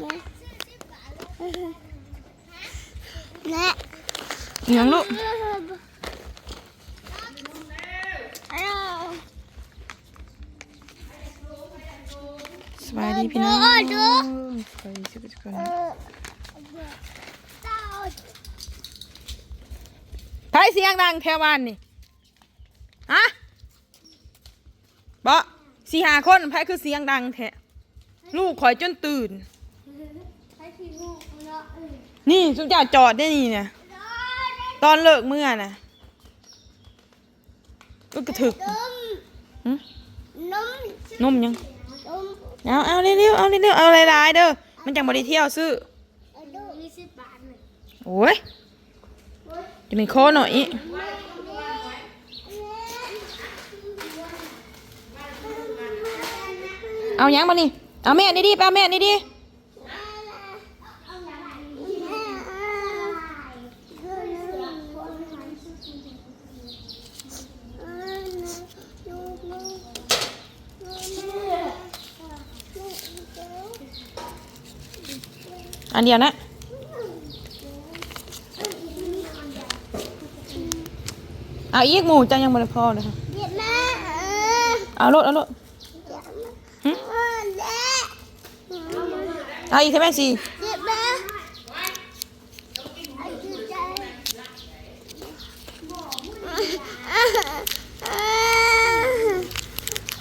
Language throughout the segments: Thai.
น่อิหยังลูกสบายดีพี่น้องสบายดีทุกคนไผเสียงดังแถวบ้านนี่ฮะบ่สี่หาคนไผคือเสียงดังแท้ลูกข่อยจนตื่น นี่สุดยอดจอดได้นี่เนี่ยตอนเลิกเมื่อน่ะก็กระถึกหึนมนมยังนมเอาเอาเร็วๆเอาเร็วๆเอาหลายๆเด้อมันจังบ่ได้เที่ยวซื้อดูยี่สิบบาทเลยโอ้ยจะเป็นโคหน่อยเอายังมานี่เอาแม่นี่ดิไปเอาแม่นี่ดิ อันเดียวนะเอาอีกหมูจังยังบ่ได้พอเลยค่ะเดี๋ยวแม่เอารถเอารถหึเออแม่เอาอีกใช่ไหมสี่ เดี๋ยวแม่ไอ้ดีใจ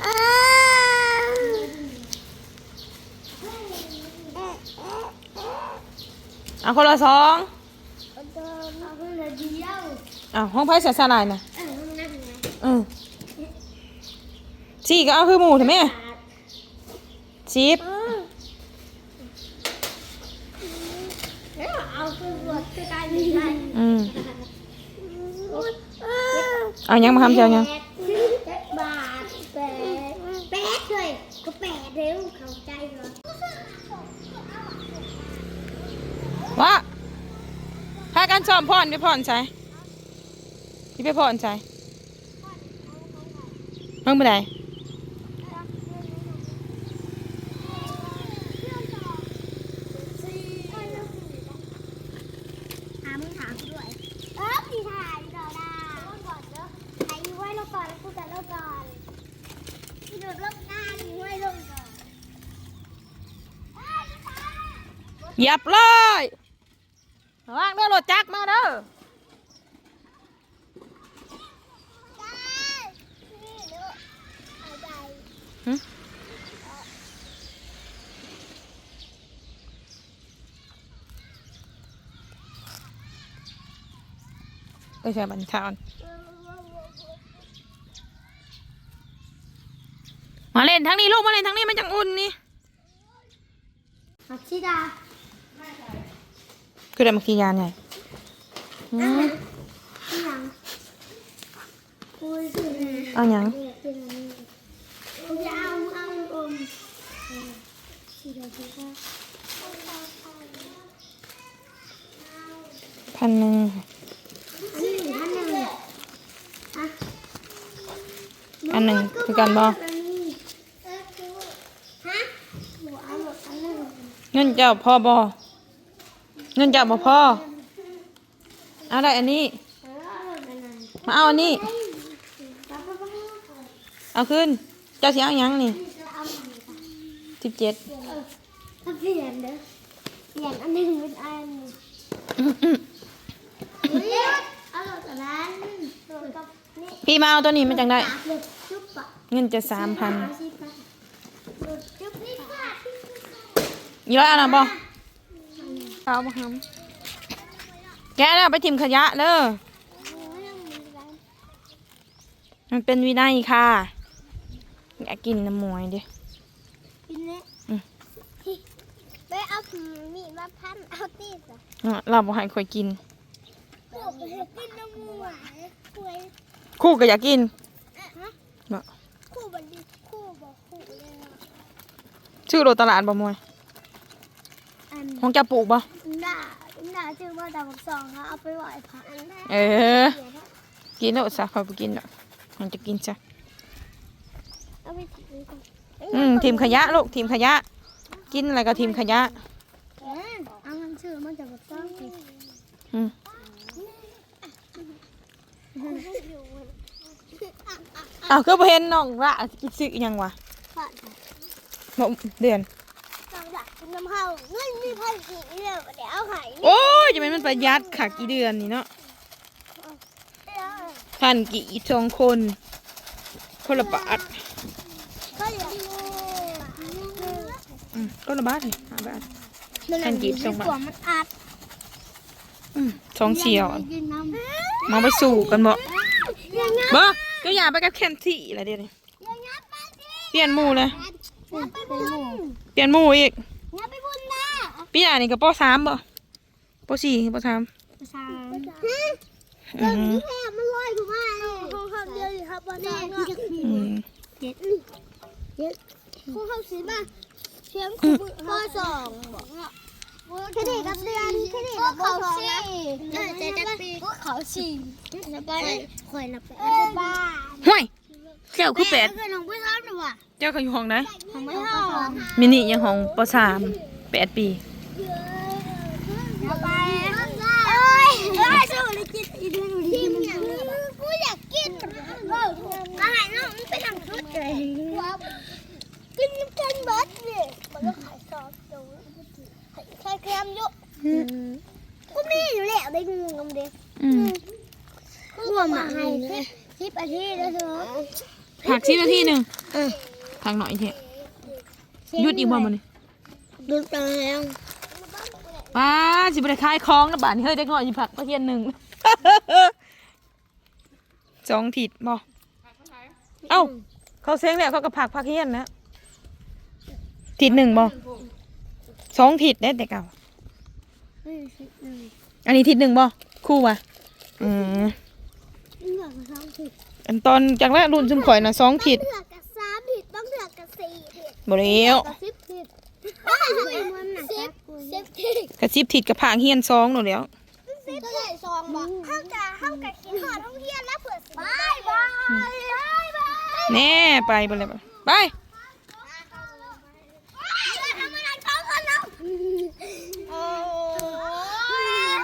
อ่า เอาคนละสองเอาเดินเอาคนละเดียวเอาห้องไพ่เสียสลายนะเออนั่นไงเออสี่ก็เอาคือหมูใช่ไหมสิบแล้วเอาคือหัวคือการดีใจอืมเอายังมาทำเชียวยัง แปดบาทแปดแปดเลยก็แปดเร็วเข้าใจเหรอ ว่าพากันซ้อมพรไปพรใช่ที่ไปพรใช่เพิ่งไปไหนถามมึงถามกูด้วยเออพี่ถ่ายก่อนนะลงก่อนเด้อถ่ายไว้ลงก่อนแล้วกูจะลงก่อนพี่โดดลงหน้าพี่ไว้ลงก่อนเอ้ยพี่ถ่ายเหยียบเลยระ ว่างเด้อรถจักรมาเด้อได้นี่ดูเอาใจหึเอ้ยใช่บันทอนมาเล่นทั้งนี้ลูกมาเล่นทั้งนี้มันจังอุ่นนี่หักชิดา คือได้มากี่ยานไงอืมที่หลังคุยสิเอาหยังจะเอาเอาอมชิดาชิดาพันหนึ่งอันนี้อันหนึ่งอะอันหนึ่งคือกันบ่ฮะหนูเอาหมดอันหนึ่งเงินเจ้าพ่อบ่ เงินเจ้าพ่อ เอาได้อันนี้เออเอาหมดอันนั้มาเอาอันนี้ เอาขึ้น เจ้าสิเอายังนี่สิบเจ็ดเปลี่ยนเด้อเปลี่ยนอันหนึ่งเป็นอันเอาหมดอันนั้นพี่มาเอาตัวนี้มันจังได้ เงินจะสามพันยี่ร้อยอันนะบ่ เอาบ่ทำแกน่ะไปทิมขยะเด้อมันเป็นวินัยค่ะ อยากกินน้ำมวยดิกินเนี่ยอืมไปเอามีดมาพันเอาตีสอะเนาะเราบ่ให้ข่อยกินเอาไปให้กินน้ำมูหวานคุยคู่ก็อยากกินฮะเนาะคู่บันดีคู่บอกคู่เลยอะชื่อโรตลาดบ่มวยอัน ของจะปลูกบ่ด่าด่าชื่อว่าดาวบักซองเขาเอาไปไหว้พระอันแรกเออเดี๋ยวนะกินแล้วซะข่อยบ่กินดอกมันจะกินซะเอาไปทิ้งก่อนอืมทีมขยะลูกทีมขยะ กินอะไรก็ทีมขยะชื่อมันจะแบบต้องผิดอืมอ้าวก็บ่เห็นน้องละกินซื้ออิหยังวะบ่เดือนต้องดักน้ำเฮาเงิน มีพันกี่เดียวเดี๋ยวเอาหายโอ้ยจะเป็นมันประหยัดค่ะกี่เดือนนี่เนาะพันกี่สองคนคนละบาทก็เหลืออืมคนละบาทนี่ห้าบาทพันกีบสองบาทมันอัดอืมสองเฉียวกินน้ำมาไปสู่กันบ่ยังไงบ่ก็อย่าไปกับแคนที่ละเดี๋ยวนี้ยังไงไปสิเปลี่ยนหมู่เลยงับไปบุญเปลี่ยนหมู่อีกงับไปบุญนะ ปีหน้านี่ก็ปสามบ่ปสี่ปสามสามอืเรื่องมนี้แค่มันลอยกูมาห้องเขาเดียวอยู่ครับวันนี้อืมเจ็ดเจ็ดห้องเขาสีมาเชียงคือข้อสองแค่เด็กกับเดือนแค่เด็กกับเขาสี่เจ็ดจัปีเขาสี่จะไปคอยละแปดบ้าห้วยเจ้าคือแปดเคยลงไปซ้อมหรือวะเจ้าเขาอยู่ห้องไหนของไม่เท่ามินิยังห้องปสามแปดปี ไปเอ้ยเอ้ยสู้เลยกินอีเดือนดีกูอยากกินอาหารน้องมันเป็นหนังชุดเลยกินกันเบิดเลยมันก็ขายซอสดูใช้เกลียมยุกูมีอยู่แล้วได้งูงมเด็กอืมกูว่ามาให้สิบอาทิตย์แล้วเถอะผักสิบนาทีหนึ่งผักหน่อยเถอะหยุดอีกบ่มันนี่ดูตาแล้ว ป้าสิบได้ขายของนะบ้านนี้เฮ้ยเด็กน้อยสิผักตะเคียนหนึ่งสองถิดบ่เอ้า เขาเสียงแล้วเขาก็ผักผักเฮียนนะถิดหนึ่งบ่สองถิดได้แต่เก่าอันนี้ถิดหนึ่งบ่คู่ว่ะอืมเหลือกสองผิดอันตอนจากแรกรุ่นซุมข่อยนะสองถิดเหลือกกับสามผิดต้องเหลือกกับสี่ผิดบ่แล้วกับสิบ ผิดสิบสิบผิดกระซิบถิดกับผักเฮียนสองหนูแล้วสิบได้ซองบ่เข้ากับเข้ากับขินหอดท่องเที่ยวแล้วเผื่อสิบายบายบายบายแน่ไปบ่เลยไปทำอะไรท้องกันเนาะโอ้ย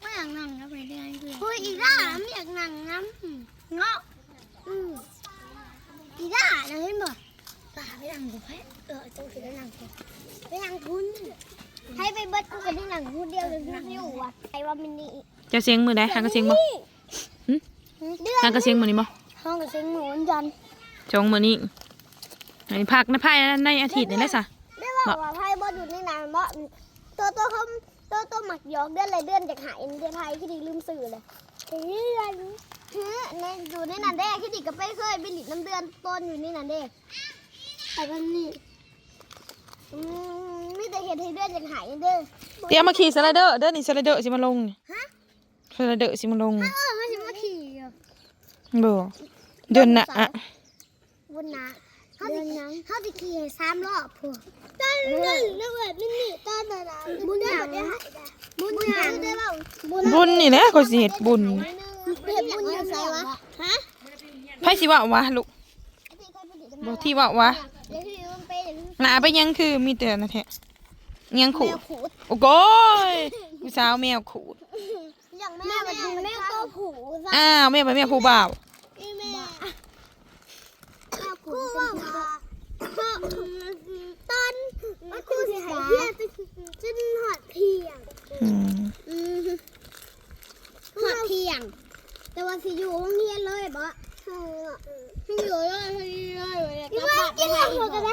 ไม่อยากนั่งนะไปเรื่อยๆคุยอีด้าไม่อยากนั่งน้ำเงาะอีด้านะเห็นบ่ ตาไปนั่งกูแพ้เออต้องไปนั่งกูไปนั่งคุณให้ไปเบิดกูก็ได้นั่งคนเดียวเลยนั่งอยู่อะไอ้ว่ามินิเจะเสียงมือได้หางกระเสียงบ่เดือหางกระเสียงมือนี้บ่ห้องกับเสียงหมูนจันจองมือนี้อันนี้ผักในภายในอาทิตย์นี่แหละซะได้บอกว่าไพ่บออยู่ในนานบ่ตัวตัวเขาตัวตัวหมักยอกเดือนอะไรเดือนจากหายเดือนไทยที่ดีลืมสื่อเลยเดือนเฮ้ในอยู่ในนันเด้ที่ดีก็ไปเคยไปหลิดน้ำเดือนต้นอยู่ในนันเด้ ไอ้บ้านนี่อืมมีแต่เห็นให้เดือนจากหายเด้อเตรียมมาขี่สไลเดอร์เด้อนี่สไลเดอร์สิมาลงนี่ฮะสไลเดอร์สิมาลงเออมันจะมาขี่อยู่บ่เดือนหน่ะอะบนนะเขาจะเขาจะขี่สามรอบพวกตอนนั้นนึกว่ามินิตอนนั้นบุญหนังบุญหนังได้เปล่าบุญบุญนี่แหละเขาสิเฮ็ดบุญเห็นบุญอยู่ไสวะฮะไผสิว่าวะลูกบ่ที่ว่าวะ เดี๋ยวที่มันเป็นหน้าไปยังคือมีแต่นั่นแท้ยังขูแมดวขูดโอ้โกยผู้สาวแมวขูดอย่างแม่มันแมวตัวผูซะอ้าวแม่ไปแม่ผู้บ่าวอีแม่ครูว่าตอนครูสิหายเพี้ยจนหอดเพียงอืมหอดเพียง แต่ว่าสิอยู่ห้องเรียนเลยบ่ ให้อยู่เลยให้เลยกลับบ้านกินอะไรก็ได้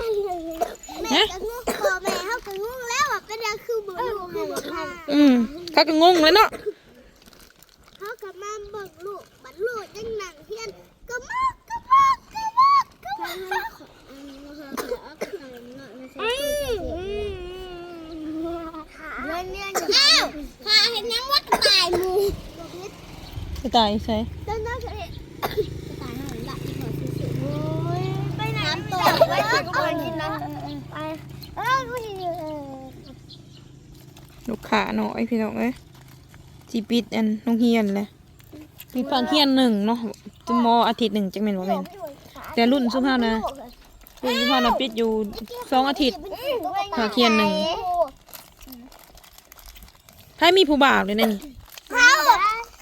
แม่ก็งงพอแม่เขาก็งงแล้วอะก็ยังคือบ่รู้ให้ให้อืมเขาก็งงเลยเนาะเขากลับมาเบิกลูกบัดลูกยังหนังเพียนก็มากก็มากก็มากก็มากเล่นเล่นอ้าวหาเห็นยังว่ากระต่ายหมูไปตายใช่ เต้นน่าจะเห็นกระต่ายหันหลังที่เขาซื้อโอ้ยไปไหนต่อ ไปก็ไปกินนะไปเออกูเห็นอยู่เออลูกค้าน้อยพี่น้องเอ้ยสิปิดอันโรงเรียนเลยปิดฟังเรียนหนึ่งเนาะจะมออาทิตย์หนึ่งจังแม่นบ่แม่นแต่รุ่นซุมเฮานะรุ่นสุพรรณปิดอยู่สองอาทิตย์หาเขียนหนึ่งให้มีผู้บ่าวเลยนะนี่เขา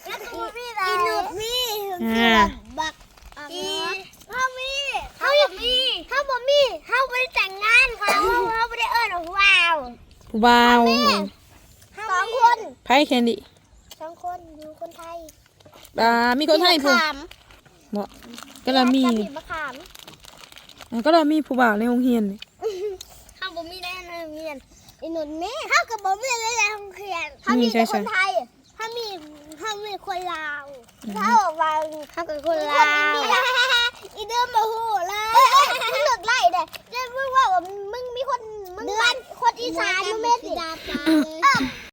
แล้วก็มีอีหนุดมีอ่าบักอีเขามีเขาบ่มีเขาบ่มีเขาไม่ได้แต่งงานเขาเขาไม่ได้เอิ้นออกว้าว ผู้บ่าวสองคนไพ่แคนดี้สองคนอยู่คนไทยอ่ามีคนไทยผู้มะขามบ่ก็เรามีจะมะขามอ่าก็เรามีผู้บ่าวในโรงเรียนนี่เขาบ่มีได้ในโรงเรียนอีหนุนมีเขากับบ่มีได้ในโรงเรียนเขามีแต่คนไทยเขามีเขามีคนลาวเขาบอกว่าเขาเป็นคนลาวอีเดิมมาหูเลยมึงเลิกไล่เด้เจ้มึงว่าว่ามึงมีคน มึงบ้านคนอีสานมึงไม่ติ